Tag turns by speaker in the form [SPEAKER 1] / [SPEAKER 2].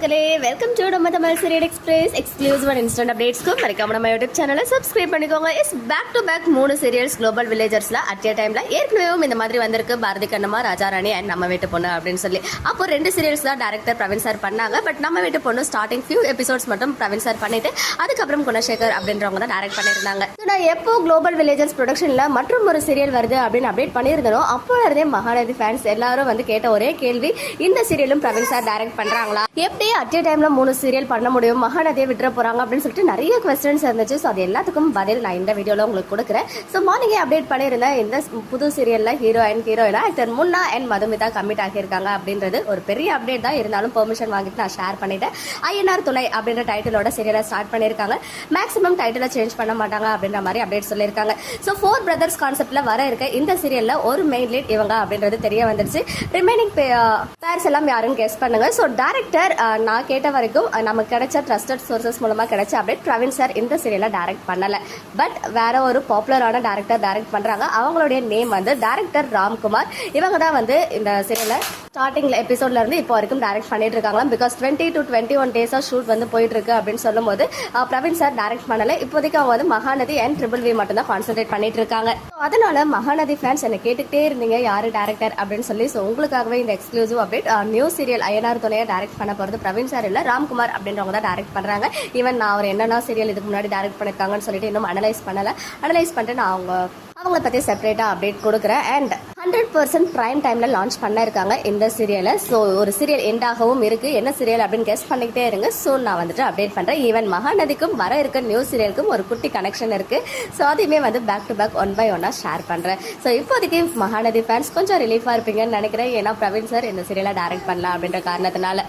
[SPEAKER 1] மக்களே welcome to நம்ம Tamil serial express exclusive and instant அப்டேட்ஸ்க்கு மறக்காம நம்ம யூடியூப் சேனலை சப்ஸ்கிரைப் பண்ணிக்கோங்க. இஸ் பேக் டு பேக் மூணு சீரியல்ஸ் குளோபல் வில்லேஜர்ஸ்ல அட் ஏ டைம்ல ஏற்கனவே இந்த மாதிரி வந்திருக்கு. பாரதி கண்ணம்மா ராஜாராணி அண்ட் நம்ம வீட்டு பொண்ணு அப்படின்னு சொல்லி. அப்போ ரெண்டு சீரியல்ஸ் தான் டேரக்டர் பிரவீன் சார் பண்ணாங்க. பட் நம்ம வீட்டு பொண்ணு ஸ்டார்டிங் ஃபியூ எபிசோட்ஸ் மட்டும் பிரவீன் சார் பண்ணிட்டு அதுக்கப்புறம் குணசேகர் அப்படின்றவங்க தான் டேரக்ட் பண்ணியிருந்தாங்க. நான் எப்போ குளோபல் வில்லேஜர்ஸ் ப்ரொடக்ஷன்ல மற்றும் ஒரு சீரியல் வருது அப்படின்னு அப்டேட் பண்ணியிருந்தனோ அப்போ இருந்தே மகாநதி ஃபேன்ஸ் எல்லாரும் வந்து கேட்ட ஒரே கேள்வி இந்த சீரியலும் பிரவீன் சார் டேரக்ட் பண்றாங்களா? எப்படி அட் ஏ டைமில் மூணு சீரியல் பண்ண முடியும். மகாநதியை விட்டுற போகிறாங்க அப்படின்னு சொல்லிட்டு நிறைய கொஸ்டின்ஸ் இருந்துச்சு. ஸோ அது எல்லாத்துக்கும் பதில் நான் இந்த வீடியோவில் உங்களுக்கு கொடுக்குறேன். ஸோ மார்னிங்கே அப்டேட் பண்ணியிருந்தேன். இந்த புது சீரியலில் ஹீரோ அண்ட் ஹீரோயினா actor Munna and Madhumitha commit ஆகியிருக்காங்க அப்படின்றது ஒரு பெரிய அப்டேட் தான். இருந்தாலும் பெர்மிஷன் வாங்கிட்டு நான் ஷேர் பண்ணிட்டேன். ஐஎன்ஆர் துணை அப்படின்ற டைட்டிலோட சீரியலை ஸ்டார்ட் பண்ணியிருக்காங்க. மேக்ஸிமம் டைட்டிலை சேஞ்ச் பண்ண மாட்டாங்க அப்படின்ற மாதிரி அப்டேட் சொல்லியிருக்காங்க. ஸோ ஃபோர் பிரதர்ஸ் கான்செப்டில் வர இருக்க இந்த சீரியலில் ஒரு மெயின் லீட் இவங்க அப்படின்றது தெரிய வந்துருச்சு. ரிமைனிங் பேர்ஸ் uh, எல்லாம் யாருன்னு கெஸ் பண்ணுங்க. ஸோ டேரக்டர் நான் கேட்ட வரைக்கும் நமக்கு கிடைச்ச ட்ரஸ்டட் சோர்சஸ் மூலமாக கிடைச்ச அப்டேட் பிரவீன் சார் இந்த சீரியலை டைரக்ட் பண்ணல. பட் வேற ஒரு பாப்புலரான டேரக்டர் டைரக்ட் பண்ணுறாங்க அவங்களுடைய நேம் வந்து டேரக்டர் ராம்குமார் இவங்க தான் வந்து இந்த சீரியலை ஸ்டார்டிங்ல எபிசோட்ல இருந்து இப்போ வரைக்கும் டைரக்ட் பண்ணிட்டு இருக்காங்களா because twenty two twenty one டேஸா shoot வந்து போயிட்டு இருக்கு அப்படின்னு சொல்லும் போது பிரவீன் சார் டைரக்ட் பண்ணல. இப்போதைக்கு அவங்க வந்து மகாநதி அண்ட் ட்ரிபிள் வி மட்டும் தான் கான்சென்ட்ரேட் பண்ணிட்டு இருக்காங்க. அதனால மகாநதி ஃபேன்ஸ் என்ன கேட்டுக்கிட்டே இருந்தீங்க. யாரு டேரக்டர் அப்படின்னு சொல்லி ஸோ உங்களுக்காகவே இந்த எக்ஸ்க்ளூசிவ் அப்டேட் நியூ சீரியல் ஐஎன்ஆர் துணையை டைரக்ட் பண்ண போறது பிரவீன் சார் இல்லை ராம்குமார் அப்படின்றவங்க தான் டேரக்ட் பண்ணுறாங்க ஈவன் நான் அவர் என்னென்ன சீரியல் இதுக்கு முன்னாடி டேரக்ட் பண்ணிருக்காங்கன்னு சொல்லிட்டு இன்னும் அனலைஸ் பண்ணலை. அனலைஸ் பண்ணிட்டு நான் அவங்க அவங்கள பற்றி செப்பரேட்டாக அப்டேட் கொடுக்குறேன். அண்ட் ஹண்ட்ரட் பர்சன்ட் ப்ரைம் டைமில் லான்ச் பண்ணியிருக்காங்க இந்த சீரியலை ஸோ ஒரு சீரியல் எண்ட் ஆகவும் இருக்குது என்ன சீரியல் அப்படின்னு கெஸ்ட் பண்ணிக்கிட்டே இருங்க. ஸோ நான் வந்துட்டு அப்டேட் பண்ணுறேன் ஈவன் மகாநதிக்கும் வர இருக்க நியூ சீரியலுக்கும் ஒரு குட்டி கனெக்ஷன் இருக்குது ஸோ அதையுமே வந்து back to back one by ஒன்னாக ஷேர் பண்ணுறேன் ஸோ இப்போதைக்கு மகாநதி ஃபேன்ஸ் கொஞ்சம் ரிலீஃபாக இருப்பீங்கன்னு நினைக்கிறேன். ஏன்னா பிரவீன் சார் இந்த சீரியலை டேரக்ட் பண்ணலாம் அப்படின்ற காரணத்தினால.